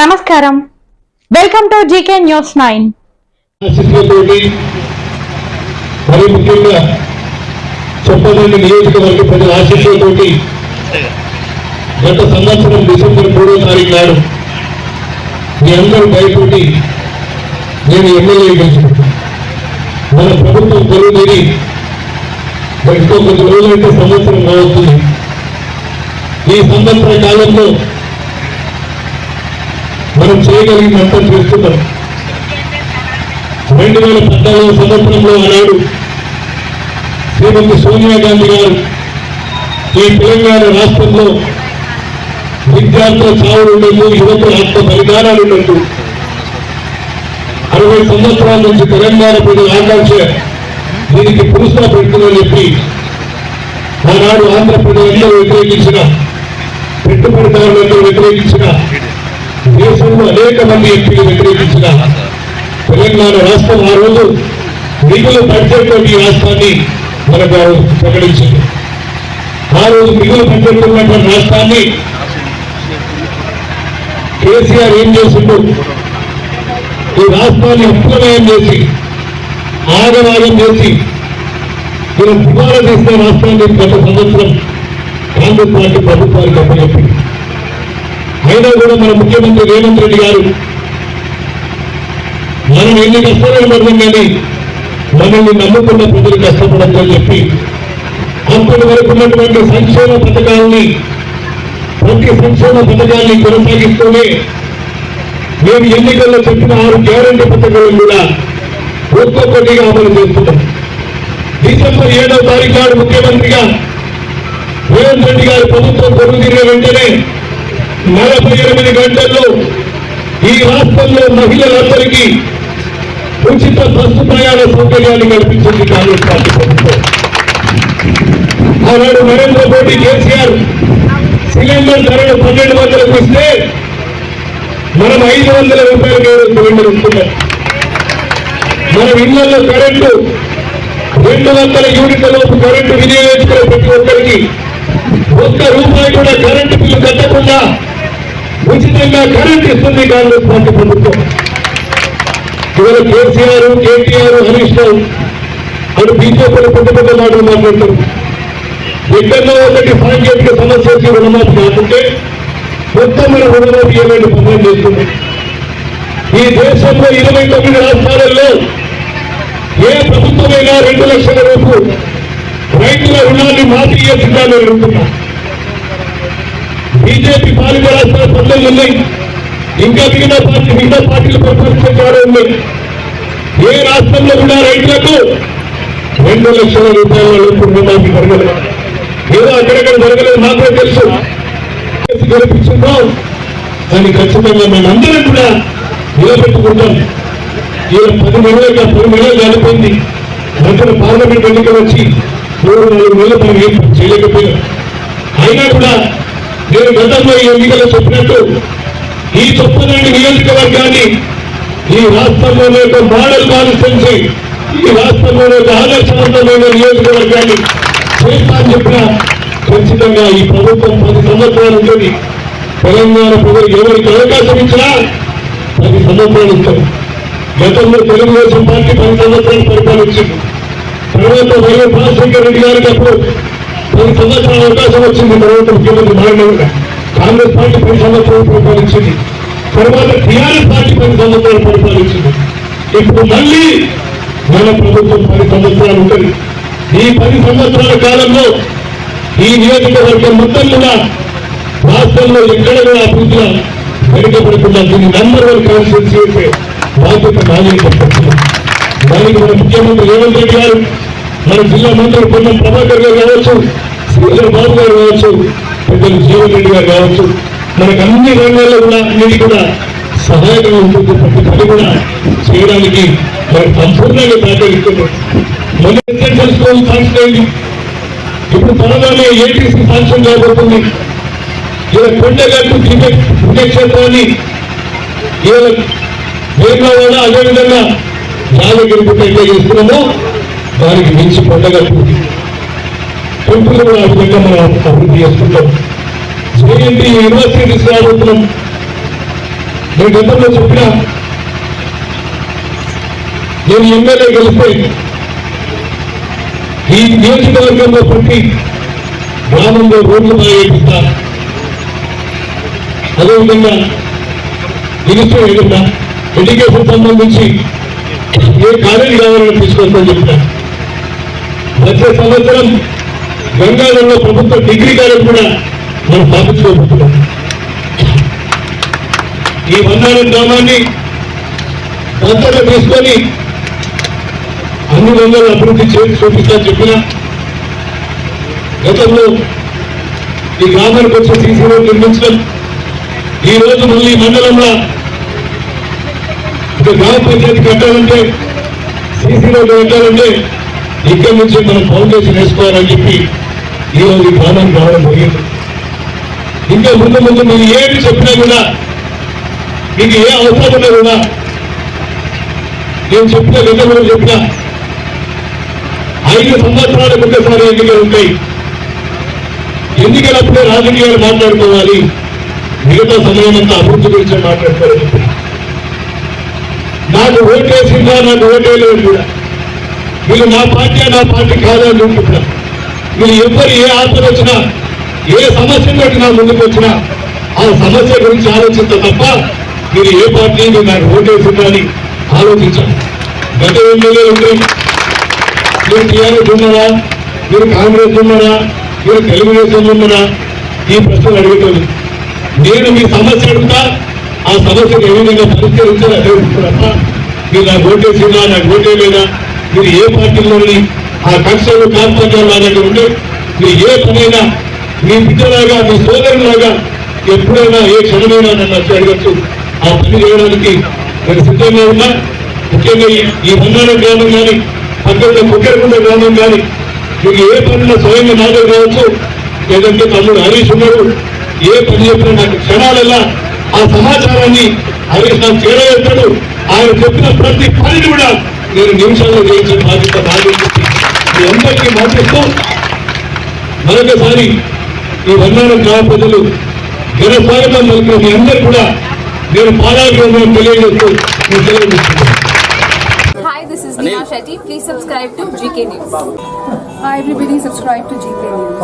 నమస్కారం. Welcome to GK news nine ఆశీస్సులతోటి మరి ముఖ్యంగా చెప్పదండి నియోజకవర్గ ప్రజల ఆశీస్సులతోటి గత సంవత్సరం డిసెంబర్ మూడో తారీఖు నాడు మీ అందరూ భయపడి నేను ఎమ్మెల్యే గెలుచుకుంటాను మన ప్రభుత్వం కొలువు తీరి కొద్ది రోజులైతే సంవత్సరం కావస్తుంది ఈ సంవత్సర కాలంలో మనం చేయగలిగినంత చేస్తున్నాం రెండు వేల పద్నాలుగు సంవత్సరంలో ఆనాడు శ్రీమతి సోనియా గాంధీ గారు ఈ తెలంగాణ రాష్ట్రంలో విద్యార్థుల చావులు ఉండదు యువకుల ఆత్మ బలిదానాలు ఉండదు అరవై సంవత్సరాల నుంచి తెలంగాణ ప్రజల ఆకాంక్ష దీనికి పురుషుల పెడుతుందని చెప్పి ఆనాడు ఆంధ్ర ప్రజలందరూ వ్యతిరేకించిన పెట్టుబడిదారులందరూ వ్యతిరేకించిన దేశంలో అనేక మంది ఎంపీలు వ్యతిరేకించిన తెలంగాణ రాష్ట్రం ఆ రోజు మిగులు బడ్జెట్ ఈ రాష్ట్రాన్ని మనకు ప్రకటించింది ఆ రోజు మిగులు బడ్జెట్ ఉన్నటువంటి రాష్ట్రాన్ని కేసీఆర్ ఏం చేసిండు? ఈ రాష్ట్రాన్ని అప్రమేయం చేసి ఆగవాగం చేసి ఇలా దివాలా తీసిన రాష్ట్రాన్ని గత సంవత్సరం కాంగ్రెస్ పార్టీ ప్రభుత్వానికి అప్పచెప్పింది. అయినా కూడా మన ముఖ్యమంత్రి రేవంత్ రెడ్డి గారు మనం ఎన్ని కష్టాలు పడదాం కానీ మనల్ని నమ్ముకున్న ప్రజలు కష్టపడద్దని చెప్పి అప్పటి వరకు ఉన్నటువంటి సంక్షేమ పథకాలని ప్రతి సంక్షేమ పథకాన్ని కొనసాగిస్తూనే మేము ఎన్నికల్లో చెప్పిన ఆరు గ్యారంటీ పథకాలను కూడా ఒక్కొక్కటిగా అమలు చేస్తున్నాం. డిసెంబర్ ఏడవ తారీఖు నాడు ముఖ్యమంత్రిగా రేవంత్ రెడ్డి గారి ప్రభుత్వం పొరుగుదిరిన వెంటనే నలభై ఎనిమిది గంటల్లో ఈ రాష్ట్రంలో మహిళలందరికీ ఉచిత బస్సు ప్రయాణ సౌకర్యాన్ని కల్పించింది కాంగ్రెస్ పార్టీ ప్రభుత్వం. ఆనాడు నరేంద్ర మోడీ కేసీఆర్ సిలిండర్ ధరలు పన్నెండు వందలకు ఇస్తే మనం ఐదు వందల రూపాయలు సిలిండర్ ఇస్తున్నాం. మనం ఇళ్ళలో కరెంటు రెండు వందల యూనిట్ల లోపు కరెంటు వినియోగించుకునే ప్రతి ఒక్కరికి ఒక్క రూపాయి కూడా కరెంటు బిల్లు కట్టకుండా ఉచితంగా కరెంట్ ఇస్తుంది కాంగ్రెస్ పార్టీ ప్రభుత్వం. ఇవాళ కేసీఆర్ కేటీఆర్ హరీష్ రావు అని బీజేపీ పెద్ద పెద్ద మాటలు మాట్లాడతారు. ఎక్కడో ఒకటి సాంకేతిక సమస్య వచ్చి రుణమాఫీ కాకుంటే మొత్తం మన రుణమాఫీ ఏమైనా పనులు చేస్తుంది. ఈ దేశంలో ఇరవై తొమ్మిది రాష్ట్రాలలో ఏ ప్రభుత్వమైనా రెండు లక్షల వరకు రైతుల రుణాన్ని మాఫీ చేసిందని అడుగుతున్నా. బీజేపీ పాలిత రాష్ట్రాలు పంతొమ్మిది ఉన్నాయి ఇంకా మిగతా పార్టీ మిగతా పార్టీలు పరిపాలించారు ఉన్నాయి ఏ రాష్ట్రంలో కూడా రైతులకు రెండు లక్షల రూపాయల లోపు రుణమాఫీ జరగలేదు ఏదో అక్కడక్కడ జరగలేదు మాత్రమే తెలుసు. గెలిపించిందో దాన్ని ఖచ్చితంగా మేమందరం కూడా నిలబెట్టుకుంటాం. ఇలా పది నెలలుగా పది నెలలు కలిపింది మధ్యన పార్లమెంట్ ఎన్నికలు వచ్చి మూడు నాలుగు నెలలు మనం ఏం చేయలేకపోయాం. అయినా కూడా నేను గతంలో ఈ ఎన్నికలు చెప్పినట్టు ఈ చొప్పదండి నియోజకవర్గాన్ని ఈ రాష్ట్రంలోనే ఒక మోడల్ కాన్స్టెన్సీ ఈ రాష్ట్రంలోనే ఒక ఆదర్శవంతమైన నియోజకవర్గాన్ని చేస్తా అని చెప్పిన ఖచ్చితంగా ఈ ప్రభుత్వం పది సంవత్సరాలు ఉంటుంది. తెలంగాణ ప్రజలు ఎవరికి అవకాశం ఇచ్చినా పది సంవత్సరాలు ఇస్తారు గతంలో తెలుగుదేశం పార్టీ పది సంవత్సరాలు పరిపాలించింది. తర్వాత వైఎస్ రాజశేఖర రెడ్డి గారికి అప్పుడు కొన్ని సంవత్సరాల అవకాశం వచ్చింది. తర్వాత ముఖ్యమంత్రి మారిన కాంగ్రెస్ పార్టీ పది సంవత్సరాలు పరిపాలించింది. తర్వాత టీఆర్ఎస్ పార్టీ పది సంవత్సరాలు పరిపాలించింది. ఇప్పుడు మళ్ళీ మన ప్రభుత్వం పది సంవత్సరాలు ఉంటుంది. ఈ పది సంవత్సరాల కాలంలో ఈ నియోజకవర్గం మొత్తం కూడా రాష్ట్రంలో ఎక్కడ కూడా అభివృద్ధిగా వెనుకబడకుండా దీన్ని నంబర్ వన్ కాన్స్టిట్యూన్సీ అయితే బాధ్యత నాదే దానికి మన ముఖ్యమంత్రి రేవంత్ రెడ్డి గారు మన జిల్లా మంత్రి పొన్నం ప్రభాకర్ గారు కావచ్చు ఇద్దరు బాబు గారు కావచ్చు పెద్దలు జీవన్ రెడ్డి గారు కావచ్చు మనకు అన్ని రంగాల్లో కూడా అన్నిటి కూడా సహాయంగా ఉంటుంది. ప్రతి పని కూడా చేయడానికి మనకు సంపూర్ణంగా సహకరిస్తుంది. మన రెసిడెన్షియల్ స్కూల్ శాంక్షన్ అయింది ఇప్పుడు త్వరలోనే ఏటీసీ ఫంక్షన్ కాబోతుంది. ఇలా కొండగట్టు క్రికెట్ పుణ్యక్షేత్రాన్ని ఇలా వేమవాడ అదేవిధంగా యాదగిరి ఎట్లా చేస్తున్నామో. దానికి మించి కొండగట్టు టెంపుల్ కూడా ఆ విధంగా మనం అభివృద్ధి చేసుకుంటాం జేఎన్టీ యూనివర్సిటీ తీసుకురాబోతున్నాం నేను గతంలో చెప్పిన నేను ఎమ్మెల్యే గెలిస్తే ఈ నియోజకవర్గంలో ప్రతి గ్రామంలో రోడ్లు బాగా అదేవిధంగా మినిస్టర్ ఏదన్నా ఎడ్యుకేషన్ సంబంధించి ఏ కాలేజీ కావాలని తీసుకొస్తాను చెప్తాను. వచ్చే సంవత్సరం బంగాళంలో ప్రభుత్వ డిగ్రీ కాలేజ్ కూడా మనం స్థాపించుకోబోతున్నాం. ఈ వన్నారం గ్రామాన్ని పంతలో తీసుకొని అన్ని రంగాలు అభివృద్ధి చేసి చూపిస్తా చెప్పిన గతంలో ఈ గ్రామానికి వచ్చే సీసీ రోడ్ నిర్మించడం ఈ రోజు మళ్ళీ మండలంలో ఒక గ్రామ పంచాయతీ కట్టాలంటే సీసీ రోడ్డు కట్టాలంటే ఇక్కడి నుంచి మనం ఫౌండేషన్ వేసుకోవాలని చెప్పి ఈరోజు ఈ భవనానికి రావడం జరిగింది ఇంకా ముందు ముందు మీరు ఏమి చెప్పినా కూడా మీకు ఏ అవసరం ఉన్నా కూడా నేను చెప్పిన గతంలో చెప్పిన ఐదు సంవత్సరాలకు ఒకసారి ఎన్నికలు ఉంటాయి. ఎన్నికలప్పుడే రాజకీయాలు మాట్లాడుకోవాలి. మిగతా సమయం అంతా అభివృద్ధి గురించి మాట్లాడుకోవాలి నాకు ఓటేసిందా నాకు ఓటేయలేదు కూడా. వీళ్ళు నా పార్టీ నా పార్టీ కాదని అనుకుంటున్నా మీ ఎవరు ఏ ఆపద వచ్చినా ఏ సమస్య తోటి నా ముందుకు వచ్చినా ఆ సమస్య గురించి ఆలోచిస్తా తప్ప మీరు ఏ పార్టీ మీరు నాకు ఓటేసిందా అని ఆలోచించాను గత ఎమ్మెల్యే ఉంది మీరు టీఆర్ఎస్ ఉన్నారా మీరు కాంగ్రెస్ ఉన్నారా మీరు తెలుగుదేశం ఉన్నారా? ఈ ప్రశ్నలు అడుగుతుంది నేను మీ సమస్య అడుగుతా ఆ సమస్యను ఏ విధంగా పరిష్కరించాలి అదే మీరు నాకు ఓటేసిందా నాకు ఓటే లేదా? మీరు ఏ పార్టీలోని ఆ కక్షలు కార్పణ్యాలు నా దగ్గర ఉండి మీరు ఏ పనైనా మీ బిడ్డలాగా మీ సోదరులాగా ఎప్పుడైనా ఏ క్షణమైనా నన్ను వచ్చి అడగచ్చు. ఆ పని చేయడానికి నేను సిద్ధంగా ఉన్నా. ముఖ్యంగా ఈ- ఈ బంగారం గ్రామం కానీ పక్కన కుక్కరకుండ గ్రామం కానీ మీకు ఏ పనిలో స్వయంగా నా దగ్గర రావచ్చు. లేదంటే తమ్ముడు హరీష్ ఉన్నాడు. ఏ పని చెప్పినా నాకు క్షణాలల్లా ఆ సమాచారాన్ని హరీష్ నాకు చేరవేస్తాడు. ఆయన చెప్పిన ప్రతి పనిని కూడా నేను నిమిషాల్లో చేయించే బాధ్యత బాధ్యత మీ అందరికీ మాటిస్తూ మరొకసారి ఈ వందనం గ్రామ ప్రజలు ఘన స్వాగతం పలికిన మీ అందరు కూడా నేను పాదాగ్రహం తెలియజేస్తూ నేను తెలియజేస్తున్నాను Hi, this is Neha Shetty. Please subscribe to GK News. Hi everybody, subscribe to GK News.